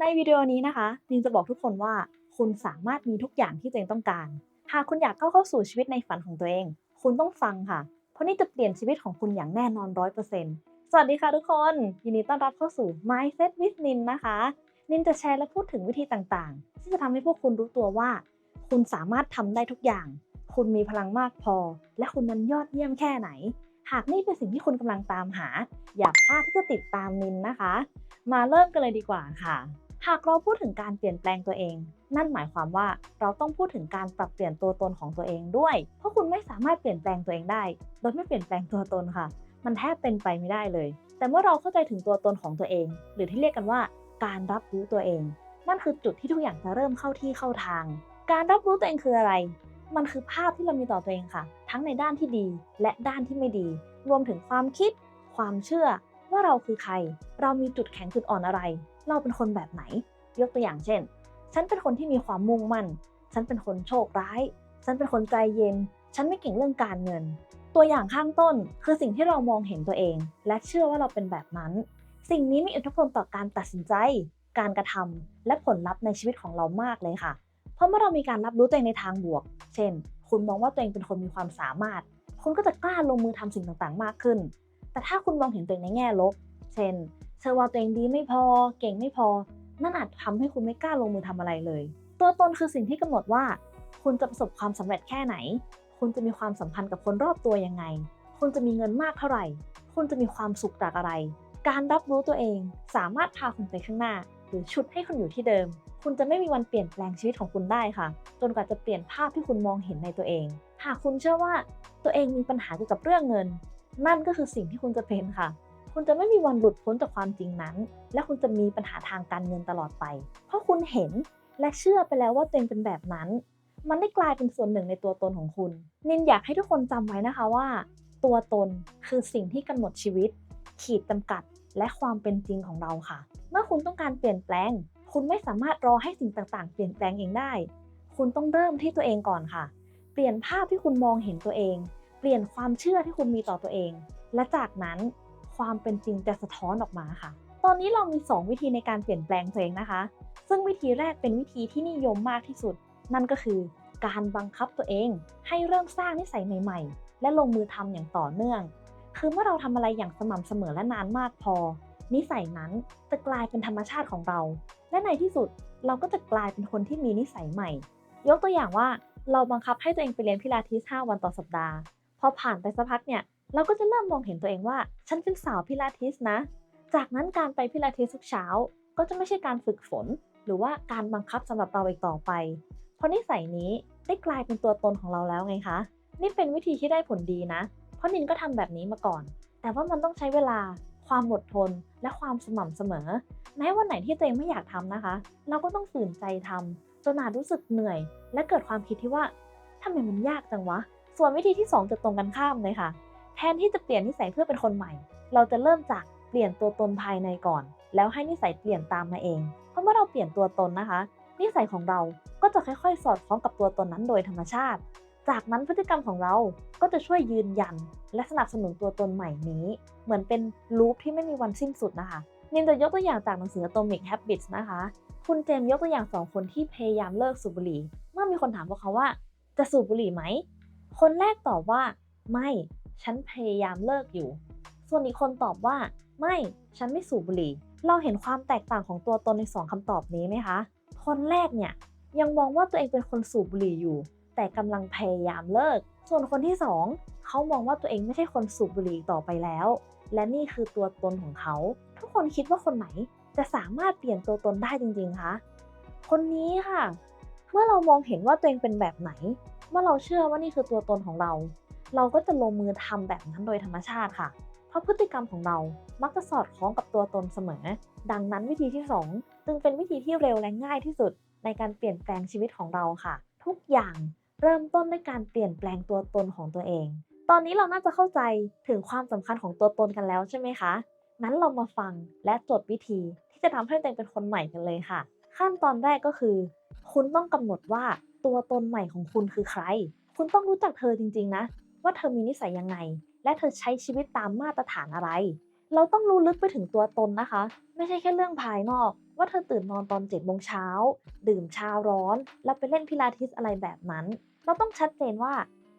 ในวิดีโอนี้นะคะนินจะบอกทุกคนว่า คุณสามารถมีทุกอย่างที่ตัวเองต้องการ หากคุณอยากเข้าเข้าสู่ชีวิตในฝันของตัวเอง คุณต้องฟังค่ะ เพราะนี่จะเปลี่ยนชีวิตของคุณอย่างแน่นอนร้อยเปอร์เซ็นต์สวัสดีค่ะทุกคน ยินดีต้อนรับเข้าสู่ Mindset with Nin นะคะ นินจะแชร์และพูดถึงวิธีต่างๆ ที่จะทำให้พวกคุณรู้ตัวว่า คุณสามารถทำได้ทุกอย่าง คุณมีพลังมากพอ และคุณนั้นยอดเยี่ยมแค่ไหน หากนี่เป็นสิ่งที่คุณกำลังตามหา อย่าพลาดที่จะติดตามนินนะคะ มาเริ่มกันเลยดีกว่าค่ะ หากเราพูดถึงการเปลี่ยนแปลงตัวเอง นั่นหมายความว่าเราต้องพูดถึงการปรับเปลี่ยนตัวตนของตัวเองด้วย เพราะคุณไม่สามารถเปลี่ยนแปลงตัวเองได้ โดยไม่เปลี่ยนแปลงตัวตนค่ะ มันแทบเป็นไปไม่ได้เลย แต่เมื่อเราเข้าใจถึงตัวตนของตัวเอง หรือที่เรียกกันว่า การรับรู้ตัวเอง นั่นคือจุดที่ทุกอย่างจะเริ่มเข้าที่เข้าทาง การรับรู้ตัวเองคืออะไร มันคือภาพที่เรามีต่อตัวเองค่ะ ทั้งในด้านที่ดีและด้านที่ไม่ดี รวมถึงความคิด ความเชื่อ ว่าเราคือใคร เรามีจุดแข็งจุดอ่อนอะไร เราเป็นคนแบบไหน ยกตัวอย่างเช่น ฉันเป็นคนที่มีความมุ่งมั่น ฉันเป็นคนโชคร้าย ฉันเป็นคนใจเย็น ฉันไม่เก่งเรื่องการเงิน ตัวอย่างข้างต้นคือสิ่งที่เรามองเห็นตัวเอง และเชื่อว่าเราเป็นแบบนั้น สิ่งนี้มีอิทธิพลต่อการตัดสินใจ การกระทำและผลลัพธ์ในชีวิตของเรามากเลยค่ะ เพราะเมื่อเรามีการรับรู้ตัวเองในทางบวก เช่น คุณมองว่าตัวเองเป็นคนมีความสามารถ คุณก็จะกล้าลงมือทำสิ่งต่างๆ มากขึ้น แต่ถ้าคุณมองเห็นตัวเองในแง่ลบ เช่น เชื่อว่าตัวเองดีไม่พอ เก่งไม่พอ นั่นอาจทำให้คุณไม่กล้าลงมือทำอะไรเลย ตัวตนคือสิ่งที่กำหนดว่า คุณจะประสบความสำเร็จแค่ไหน คุณจะมีความสัมพันธ์กับคนรอบตัวยังไง คุณจะมีเงินมากเท่าไหร่ คุณจะมีความสุขจากอะไร การรับรู้ตัวเองสามารถพาคุณไปข้างหน้า หรือชุดให้คุณอยู่ที่เดิม คุณจะไม่มีวันเปลี่ยนแปลงชีวิตของคุณได้ค่ะ จนกว่าจะเปลี่ยนภาพที่คุณมองเห็นในตัวเอง หากคุณเชื่อว่าตัวเองมีปัญหาเกี่ยวกับเรื่องเงิน นั่นก็คือสิ่งที่คุณจะเป็นค่ะ คุณจะไม่มีวันหลุดพ้นจากความจริงนั้น และคุณจะมีปัญหาทางการเงินตลอดไป เพราะคุณเห็นและเชื่อไปแล้วว่าตัวเองเป็นแบบนั้น มันได้กลายเป็นส่วนหนึ่งในตัวตนของคุณ นินอยากให้ทุกคนจำไว้นะคะว่า ตัวตนคือสิ่งที่กำหนดชีวิต ขีดจำกัด และความเป็นจริงของเราค่ะ เมื่อคุณต้องการเปลี่ยนแปลง คุณไม่สามารถรอให้สิ่งต่างๆ เปลี่ยนแปลงเองได้ คุณต้องเริ่มที่ตัวเองก่อนค่ะ เปลี่ยนภาพที่คุณมองเห็นตัวเอง เปลี่ยนความเชื่อที่คุณมีต่อตัวเอง และจากนั้น ความเป็นจริงจะสะท้อนออกมาค่ะ ตอนนี้เรามี 2 วิธีในการเปลี่ยนแปลงตัวเองนะคะ ซึ่งวิธีแรกเป็นวิธีที่นิยมมากที่สุด นั่นก็คือการบังคับตัวเอง ให้เริ่มสร้างนิสัยใหม่ๆ และลงมือทำอย่างต่อเนื่อง คือเมื่อเราทำอะไรอย่างสม่ำเสมอและนานมากพอ นิสัยนั้นจะกลายเป็นธรรมชาติของเรา และในที่สุดเราก็จะกลายเป็นคนที่มีนิสัยใหม่ ยกตัวอย่างว่าเราบังคับให้ตัวเองไปเรียนพิลาทิส 5 วันต่อสัปดาห์ พอผ่านไปสักพักเนี่ย เราก็จะเริ่มมองเห็นตัวเองว่า ฉันเป็นสาวพิลาทิสนะ จากนั้นการไปพิลาทิสทุกเช้า ก็จะไม่ใช่การฝึกฝน หรือว่าการบังคับสำหรับเราอีกต่อไป เพราะนิสัยนี้ได้กลายเป็นตัวตนของเราแล้วไงคะ นี่เป็นวิธีที่ได้ผลดีนะ เพราะนินก็ทำแบบนี้มาก่อน แต่ว่ามันต้องใช้เวลา ความอดทน และความสม่ำเสมอ แม้วันไหนที่ตัวเองไม่อยากทำนะคะ เราก็ต้องฝืนใจทำจนอาจรู้สึกเหนื่อย และเกิดความคิดที่ว่าทำไมมันยากจังวะ ส่วนวิธีที่ 2 จะตรงกันข้ามเลยค่ะ แทนที่จะเปลี่ยนนิสัยเพื่อเป็นคนใหม่ เราจะเริ่มจากเปลี่ยนตัวตนภายในก่อน แล้วให้นิสัยเปลี่ยนตามมาเอง เพราะเมื่อเราเปลี่ยนตัวตนนะคะ นิสัยของเราก็จะค่อยๆ สอดคล้องกับตัวตนนั้นโดยธรรมชาติ จากนั้นพฤติกรรมของเราก็จะช่วยยืนยัน และสนับสนุนตัวตนใหม่นี้ เหมือนเป็นลูปที่ไม่มีวันสิ้นสุดนะคะนินจะยกตัวอย่างจากหนังสือ Atomic Habits นะคะ คุณเจมส์ยกตัวอย่างสองคนที่พยายามเลิกสูบบุหรี่ เมื่อมีคนถามพวกเขาว่า จะสูบบุหรี่ไหม คนแรกตอบว่า ไม่ ฉันพยายามเลิกอยู่ ส่วนอีกคนตอบว่า ไม่ ฉันไม่สูบบุหรี่ เราเห็นความแตกต่างของตัวตนในสองคำตอบนี้ไหมคะ คนแรกเนี่ยยังมองว่าตัวเองเป็นคนสูบบุหรี่อยู่ แต่กำลังพยายามเลิก ส่วนคนที่สองเขามองว่าตัวเองไม่ใช่คนสูบบุหรี่ต่อไปแล้ว และนี่คือตัวตนของเขา ทุกคนคิดว่าคนไหนจะสามารถเปลี่ยนตัวตนได้จริงๆ คะ คนนี้ค่ะ เมื่อเรามองเห็นว่าตัวเองเป็นแบบไหน เมื่อเราเชื่อว่านี่คือตัวตนของเรา เราก็จะลงมือทำแบบนั้นโดยธรรมชาติค่ะ เพราะพฤติกรรมของเรามักจะสอดคล้องกับตัวตนเสมอ ดังนั้นวิธีที่สองจึงเป็นวิธีที่เร็วและง่ายที่สุด ในการเปลี่ยนแปลงชีวิตของเราค่ะ ทุกอย่างเริ่มต้นด้วยการเปลี่ยนแปลงตัวตนของตัวเอง ตอนนี้เราน่าจะเข้าใจถึงความสำคัญของตัวตนกันแล้วใช่ไหมคะ นั้นเรามาฟังและจดวิธีที่จะทำให้ตัวเองเป็นคนใหม่กันเลยค่ะ ขั้นตอนแรกก็คือ คุณต้องกำหนดว่าตัวตนใหม่ของคุณคือใคร คุณต้องรู้จักเธอจริง ๆ นะ ว่าเธอมีนิสัยยังไง และเธอใช้ชีวิตตามมาตรฐานอะไร เราต้องรู้ลึกไปถึงตัวตนนะคะ ไม่ใช่แค่เรื่องภายนอก ว่าเธอตื่นนอนตอน7โมงเช้าดื่มชาร้อน แล้วไปเล่นพิลาทิสอะไรแบบนั้น เราต้องชัดเจนว่า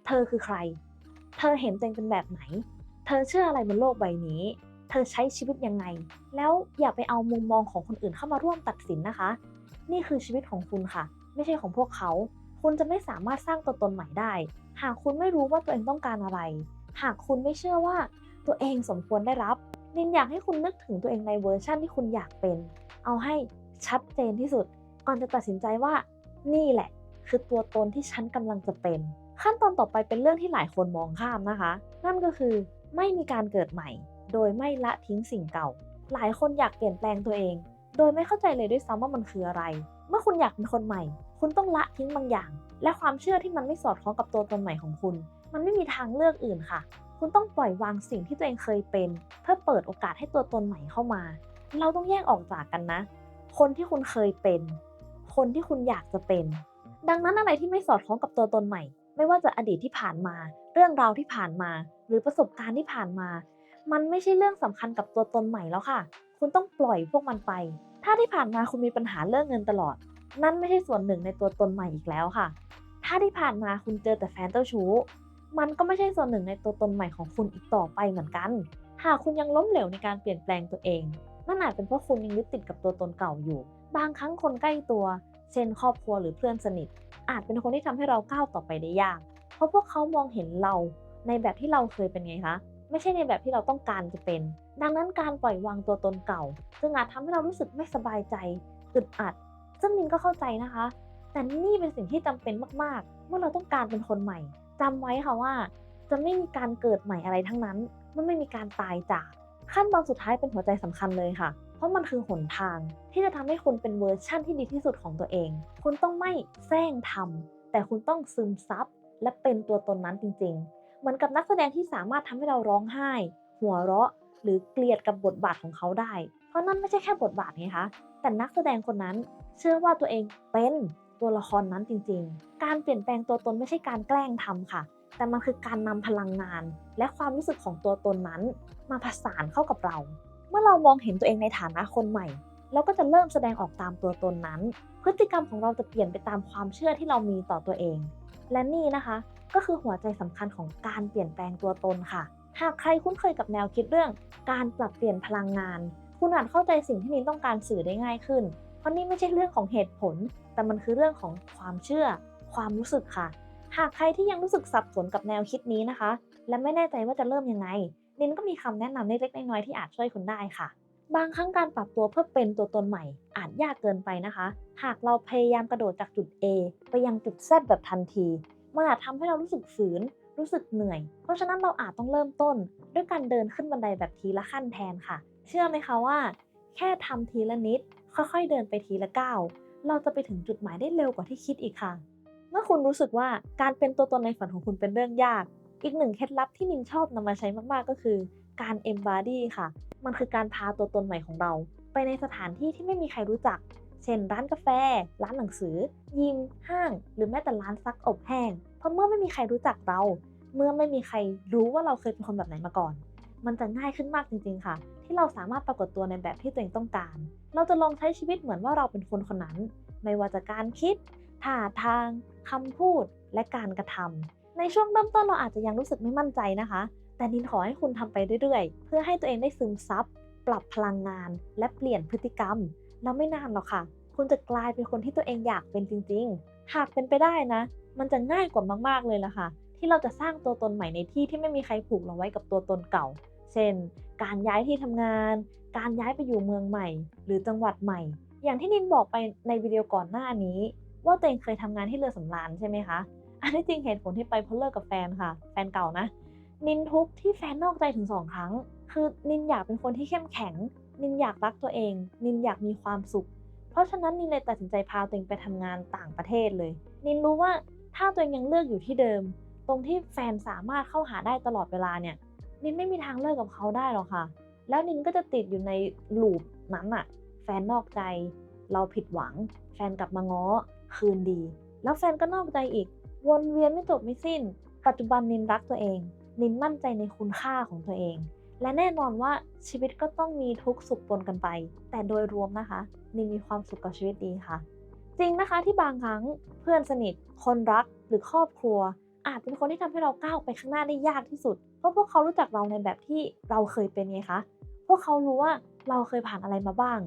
เธอคือใคร เธอเห็นตัวเองเป็นแบบไหน เธอเชื่ออะไรบนโลกใบนี้เธอใช้ชีวิตยังไง แล้วอย่าไปเอามุมมองของคนอื่นเข้ามาร่วมตัดสินนะคะ นี่คือชีวิตของคุณค่ะ ไม่ใช่ของพวกเขา คุณจะไม่สามารถสร้างตัวตนใหม่ได้ หากคุณไม่รู้ว่าตัวเองต้องการอะไร หากคุณไม่เชื่อว่าตัวเองสมควรได้รับนินอยากให้คุณนึกถึงตัวเองในเวอร์ชั่นที่คุณอยากเป็น เอาให้ชัดเจนที่สุด ก่อนจะตัดสินใจว่า นี่แหละ คือตัวตนที่ฉันกำลังจะเป็น ขั้นตอนต่อไปเป็นเรื่องที่หลายคนมองข้ามนะคะ นั่นก็คือไม่มีการเกิดใหม่ โดยไม่ละทิ้งสิ่งเก่า หลายคนอยากเปลี่ยนแปลงตัวเอง โดยไม่เข้าใจเลยด้วยซ้ำว่ามันคืออะไร เมื่อคุณอยากเป็นคนใหม่ คุณต้องละทิ้งบางอย่าง และความเชื่อที่มันไม่สอดคล้องกับตัวตนใหม่ของคุณ มันไม่มีทางเลือกอื่นค่ะ คุณต้องปล่อยวางสิ่งที่ตัวเองเคยเป็น เพื่อเปิดโอกาสให้ตัวตนใหม่เข้ามา เราต้องแยกออกจากกันนะ คนที่คุณเคยเป็น คนที่คุณอยากจะเป็น ดังนั้นอะไรที่ไม่สอดคล้องกับตัวตนใหม่ ไม่ว่าจะอดีตที่ผ่านมา เรื่องราวที่ผ่านมา หรือประสบการณ์ที่ผ่านมา มันไม่ใช่เรื่องสำคัญกับตัวตนใหม่แล้วค่ะ คุณต้องปล่อยพวกมันไป ถ้าที่ผ่านมาคุณมีปัญหาเรื่องเงินตลอด นั่นไม่ใช่ส่วนหนึ่งในตัวตนใหม่อีกแล้วค่ะ ถ้าที่ผ่านมาคุณเจอแต่แฟนเจ้าชู้ มันก็ไม่ใช่ส่วนหนึ่งในตัวตนใหม่ของคุณอีกต่อไปเหมือนกัน หากคุณยังล้มเหลวในการเปลี่ยนแปลงตัวเอง นั่นอาจเป็นเพราะคุณยังยึดติดกับตัวตนเก่าอยู่ บางครั้งคนใกล้ตัว เช่น ครอบครัวหรือเพื่อนสนิท อาจเป็นคนที่ทำให้เราก้าวต่อไปได้ยาก เพราะพวกเขามองเห็นเราในแบบที่เราเคยเป็นไงคะ ไม่ใช่ในแบบที่เราต้องการจะเป็น ดังนั้นการปล่อยวางตัวตนเก่า จึงอาจทำให้เรารู้สึกไม่สบายใจอึดอัด ซึ่งมินก็เข้าใจนะคะ แต่นี่เป็นสิ่งที่จำเป็นมากๆ เมื่อเราต้องการเป็นคนใหม่จำไว้ค่ะว่า จะไม่มีการเกิดใหม่อะไรทั้งนั้นเมื่อไม่มีการตายจาก ขั้นตอนสุดท้ายเป็นหัวใจสำคัญเลยค่ะ เพราะมันคือหนทาง ที่จะทำให้คุณเป็นเวอร์ชั่นที่ดีที่สุดของตัวเอง คุณต้องไม่แซงทำแต่คุณต้องซึมซับและเป็นตัวตนนั้นจริง ๆ เหมือนกับนักแสดงที่สามารถทำให้เราร้องไห้ หัวเราะ หรือเกลียดกับบทบาทของเขาได้ เพราะนั่นไม่ใช่แค่บทบาทไงคะ แต่นักแสดงคนนั้นเชื่อว่าตัวเองเป็นตัวละครนั้นจริงๆ การเปลี่ยนแปลงตัวตนไม่ใช่การแกล้งทำค่ะ แต่มันคือการนำพลังงาน และความรู้สึกของตัวตนนั้น มาผสานเข้ากับเรา เมื่อเรามองเห็นตัวเองในฐานะคนใหม่ เราก็จะเริ่มแสดงออกตามตัวตนนั้น พฤติกรรมของเราจะเปลี่ยนไปตามความเชื่อที่เรามีต่อตัวเอง และนี่นะคะก็คือหัวใจสำคัญของการเปลี่ยนแปลงตัวตนค่ะ หากใครคุ้นเคยกับแนวคิดเรื่อง การปรับเปลี่ยนพลังงาน คุณอาจเข้าใจสิ่งที่นินต้องการสื่อได้ง่ายขึ้น เพราะนี่ไม่ใช่เรื่องของเหตุผล แต่มันคือเรื่องของความเชื่อ ความรู้สึกค่ะ หากใครที่ยังรู้สึกสับสนกับแนวคิดนี้นะคะ และไม่แน่ใจว่าจะเริ่มยังไง นินก็มีคำแนะนำเล็กๆน้อยๆที่อาจช่วยคุณได้ค่ะ บางครั้งการปรับตัวเพื่อเป็นตัวตนใหม่ อาจยากเกินไปนะคะ หากเราพยายามกระโดดจากจุด A ไปยังจุด Z แบบทันที มันอาจทำให้เรารู้สึกฝืนรู้สึกเหนื่อย เพราะฉะนั้นเราอาจต้องเริ่มต้น ด้วยการเดินขึ้นบันไดแบบทีละขั้นแทนค่ะ เชื่อไหมคะว่า แค่ทำทีละนิด ค่อยๆ เดินไปทีละก้าวเราจะไปถึงจุดหมายได้เร็วกว่าที่คิดอีกค่ะ เมื่อคุณรู้สึกว่าการเป็นตัวตนในฝันของคุณเป็นเรื่องยาก อีกหนึ่งเคล็ดลับที่นินชอบนำมาใช้มากๆก็คือ การ embody ค่ะ มันคือการพาตัวตนใหม่ของเรา ไปในสถานที่ที่ไม่มีใครรู้จัก เช่น ร้านกาแฟ ร้านหนังสือ ยิม ห้าง หรือแม้แต่ร้านซักอบแห้ง เพราะเมื่อไม่มีใครรู้จักเรา เมื่อไม่มีใครรู้ว่าเราเคยเป็นคนแบบไหนมาก่อน มันจะง่ายขึ้นมากจริงๆค่ะ ที่เราสามารถปรากฏตัวในแบบที่ตัวเองต้องการ เราจะลองใช้ชีวิตเหมือนว่าเราเป็นคนคนนั้น ไม่ว่าจะการคิดท่าทางคำพูดและการกระทำในช่วงเริ่มต้นเราอาจจะยังรู้สึกไม่มั่นใจนะคะ แต่นินขอให้คุณทำไปเรื่อยๆ เพื่อให้ตัวเองได้ซึมซับปรับพลังงาน และเปลี่ยนพฤติกรรม แล้วไม่นานหรอกค่ะ คุณจะกลายเป็นคนที่ตัวเองอยากเป็นจริง ๆ หากเป็นไปได้นะ มันจะง่ายกว่ามากๆเลยล่ะค่ะ ที่เราจะสร้างตัวตนใหม่ในที่ที่ไม่มีใครผูกเราไว้กับตัวตนเก่า เช่น การย้ายที่ทำงาน การย้ายไปอยู่เมืองใหม่ หรือจังหวัดใหม่ อย่างที่นินบอกไปในวิดีโอก่อนหน้านี้ ว่าตัวเองเคยทำงานที่เรือสำราญใช่ไหมคะ อันที่จริงเหตุผลที่ไปเพราะเลิกกับแฟนค่ะ แฟนเก่านะ นินทุกข์ที่แฟนนอกใจถึงสองครั้ง คือนินอยากเป็นคนที่เข้มแข็ง นินอยากรักตัวเอง นินอยากมีความสุข เพราะฉะนั้นนินเลยตัดสินใจพาตัวเองไปทำงานต่างประเทศเลย นินรู้ว่าถ้าตัวเองยังเลือกอยู่ที่เดิม ตรงที่แฟนสามารถเข้าหาได้ตลอดเวลาเนี่ย นินไม่มีทางเลิกกับเขาได้หรอกค่ะ แล้วนินก็จะติดอยู่ในลูปนั้นอะแฟนนอกใจ เราผิดหวัง แฟนกลับมาง้อคืนดี แล้วแฟนก็นอกใจอีก วนเวียนไม่จบไม่สิ้น ปัจจุบันนินรักตัวเอง นินมั่นใจในคุณค่าของตัวเอง และแน่นอนว่าชีวิตก็ต้องมีทุกข์สุขปนกันไป แต่โดยรวมนะคะ นินมีความสุขกับชีวิตดีค่ะ จริงนะคะที่บางครั้งเพื่อนสนิท คนรักหรือครอบครัว อาจเป็นคนที่ทำให้เราก้าวไปข้างหน้าได้ยากที่สุด เพราะพวกเขารู้จักเราในแบบที่เราเคยเป็นไงคะ พวกเขารู้ว่าเราเคยผ่านอะไรมาบ้าง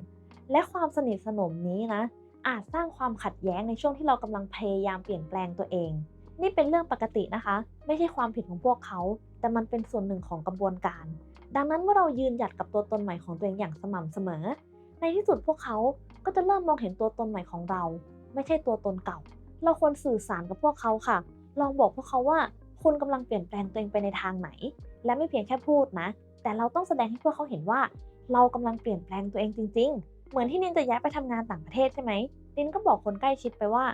และความสนิทสนมนี้นะ อาจสร้างความขัดแย้งในช่วงที่เรากำลังพยายามเปลี่ยนแปลงตัวเอง นี่เป็นเรื่องปกตินะคะ ไม่ใช่ความผิดของพวกเขา แต่มันเป็นส่วนหนึ่งของกระบวนการ ดังนั้นเมื่อเรายืนหยัดกับตัวตนใหม่ของตัวเองอย่างสม่ำเสมอ ในที่สุดพวกเขาก็จะเริ่มมองเห็นตัวตนใหม่ของเรา ไม่ใช่ตัวตนเก่า เราควรสื่อสารกับพวกเขาค่ะ ลองบอกพวกเขาว่า คุณกำลังเปลี่ยนแปลงตัวเองไปในทางไหน และไม่เพียงแค่พูดนะ แต่เราต้องแสดงให้พวกเขาเห็นว่า เรากำลังเปลี่ยนแปลงตัวเองจริง ๆ เหมือนที่นินจะย้ายไปทำงานต่างประเทศใช่ไหมนินก็บอกคนใกล้ชิดไปว่า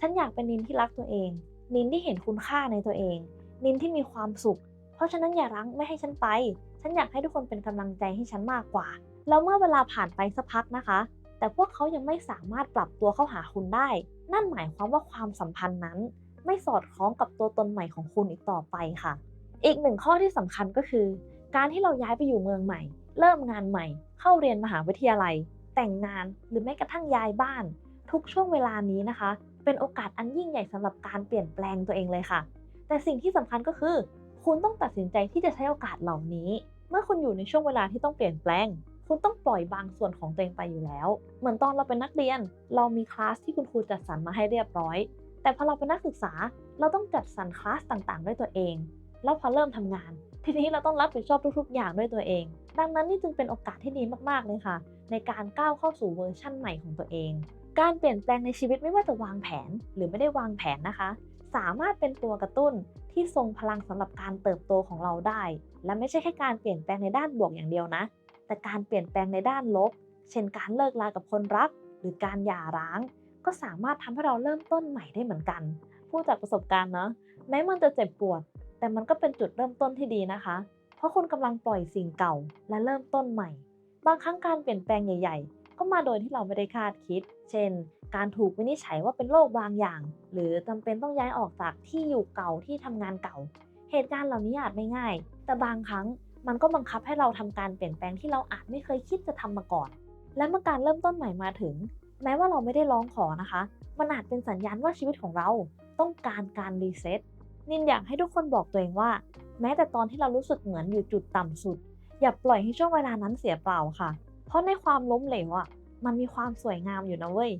ฉันอยากเป็นนินที่รักตัวเอง นินที่เห็นคุณค่าในตัวเอง นินที่มีความสุข เพราะฉะนั้นอย่ารั้งไม่ให้ฉันไป ฉันอยากให้ทุกคนเป็นกำลังใจให้ฉันมากกว่า แล้วเมื่อเวลาผ่านไปสักพักนะคะ แต่พวกเขายังไม่สามารถปรับตัวเข้าหาคุณได้ นั่นหมายความว่าความสัมพันธ์นั้น ไม่สอดคล้องกับตัวตนใหม่ของคุณอีกต่อไปค่ะ อีกหนึ่งข้อที่สำคัญก็คือ การที่เราย้ายไปอยู่เมืองใหม่ เริ่มงานใหม่ เข้าเรียนมหาวิทยาลัย แต่งงานหรือแม้กระทั่งย้ายบ้าน ทุกช่วงเวลานี้นะคะ เป็นโอกาสอันยิ่งใหญ่สำหรับการเปลี่ยนแปลงตัวเองเลยค่ะ แต่สิ่งที่สำคัญก็คือ คุณต้องตัดสินใจที่จะใช้โอกาสเหล่านี้ เมื่อคุณอยู่ในช่วงเวลาที่ต้องเปลี่ยนแปลงคุณต้องปล่อยบางส่วนของตัวเองไปอยู่แล้ว เหมือนตอนเราเป็นนักเรียน เรามีคลาสที่คุณครูจัดสรรมาให้เรียบร้อย แต่พอเราเป็นนักศึกษาเราต้องจัดสรรคลาสต่างๆ ด้วยตัวเอง แล้วพอเริ่มทำงาน ทีนี้เราต้องรับผิดชอบทุก ๆ อย่างด้วยตัวเอง ดังนั้นนี่จึงเป็นโอกาสที่ดีมากๆเลยค่ะ ในการก้าวเข้าสู่เวอร์ชั่นใหม่ของตัวเอง การเปลี่ยนแปลงในชีวิตไม่ว่าจะวางแผนหรือไม่ได้วางแผนนะคะ สามารถเป็นตัวกระตุ้นที่ทรงพลังสำหรับการเติบโตของเราได้ และไม่ใช่แค่การเปลี่ยนแปลงในด้านบวกอย่างเดียวนะ แต่การเปลี่ยนแปลงในด้านลบ เช่นการเลิกลากับคนรัก หรือการหย่าร้าง ก็สามารถทำให้เราเริ่มต้นใหม่ได้เหมือนกัน พูดจากประสบการณ์เนาะแม้มันจะเจ็บปวด แต่มันก็เป็นจุดเริ่มต้นที่ดีนะคะ เพราะคุณกำลังปล่อยสิ่งเก่าและเริ่มต้นใหม่ บางครั้งการเปลี่ยนแปลงใหญ่ ๆ ก็มาโดยที่เราไม่ได้คาดคิด เช่น การถูกวินิจฉัยว่าเป็นโรคบางอย่าง หรือจำเป็นต้องย้ายออกจากที่อยู่เก่าที่ทำงานเก่า เหตุการณ์เหล่านี้อาจไม่ง่าย แต่บางครั้งมันก็บังคับให้เราทำการเปลี่ยนแปลงที่เราอาจไม่เคยคิดจะทำมาก่อน และเมื่อการเริ่มต้นใหม่มาถึง แม้ว่าเราไม่ได้ร้องขอนะคะ มันอาจเป็นสัญญาณว่าชีวิตของเราต้องการการรีเซ็ตนินอยากให้ทุกคนบอกตัวเองว่า แม้แต่ตอนที่เรารู้สึกเหมือนอยู่จุดต่ำสุด อย่าปล่อยให้ช่วงเวลานั้นเสียเปล่าค่ะ เพราะในความล้มเหลวอะมันมีความสวยงามอยู่นะเว้ย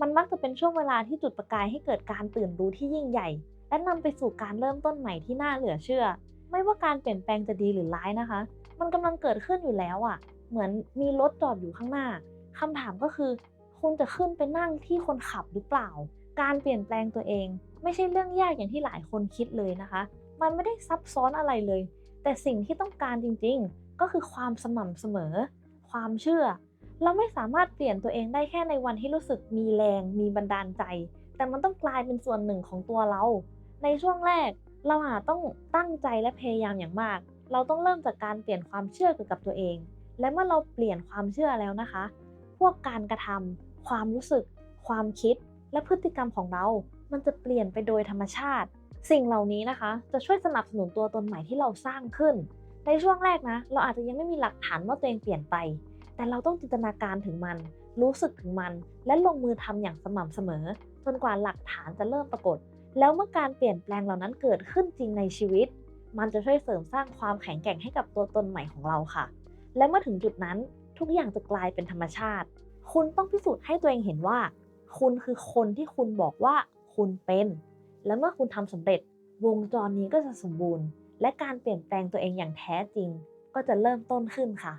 มันมักจะเป็นช่วงเวลาที่จุดประกายให้เกิดการตื่นรู้ที่ยิ่งใหญ่ และนำไปสู่การเริ่มต้นใหม่ที่น่าเหลือเชื่อ ไม่ว่าการเปลี่ยนแปลงจะดีหรือร้ายนะคะ มันกำลังเกิดขึ้นอยู่แล้วอะ เหมือนมีรถจอดอยู่ข้างหน้าคำถามก็คือ คุณจะขึ้นไปนั่งที่คนขับหรือเปล่า การเปลี่ยนแปลงตัวเอง ไม่ใช่เรื่องยากอย่างที่หลายคนคิดเลยนะคะ มันไม่ได้ซับซ้อนอะไรเลย แต่สิ่งที่ต้องการจริงๆ ก็คือความสม่ำเสมอ ความเชื่อ เราไม่สามารถเปลี่ยนตัวเองได้แค่ในวันที่รู้สึกมีแรง มีบันดาลใจ แต่มันต้องกลายเป็นส่วนหนึ่งของตัวเรา ในช่วงแรกเราอาจต้องตั้งใจและพยายามอย่างมาก เราต้องเริ่มจากการเปลี่ยนความเชื่อเกี่ยวกับตัวเอง และเมื่อเราเปลี่ยนความเชื่อแล้วนะคะ พวกการกระทำ ความรู้สึก ความคิด และพฤติกรรมของเรา มันจะเปลี่ยนไปโดยธรรมชาติ สิ่งเหล่านี้นะคะ จะช่วยสนับสนุนตัวตนใหม่ที่เราสร้างขึ้น ในช่วงแรกนะ เราอาจจะยังไม่มีหลักฐานว่าตัวเองเปลี่ยนไป แต่เราต้องจินตนาการถึงมัน รู้สึกถึงมัน และลงมือทำอย่างสม่ำเสมอ จนกว่าหลักฐานจะเริ่มปรากฏ แล้วเมื่อการเปลี่ยนแปลงเหล่านั้นเกิดขึ้นจริงในชีวิต มันจะช่วยเสริมสร้างความแข็งแกร่งให้กับตัวตนใหม่ของเราค่ะ และเมื่อถึงจุดนั้นทุกอย่างจะกลายเป็นธรรมชาติ คุณต้องพิสูจน์ให้ตัวเองเห็นว่า คุณคือคนที่คุณบอกว่าคุณเป็น และเมื่อคุณทำสำเร็จ วงจรนี้ก็จะสมบูรณ์ และการเปลี่ยนแปลงตัวเองอย่างแท้จริง ก็จะเริ่มต้นขึ้นค่ะ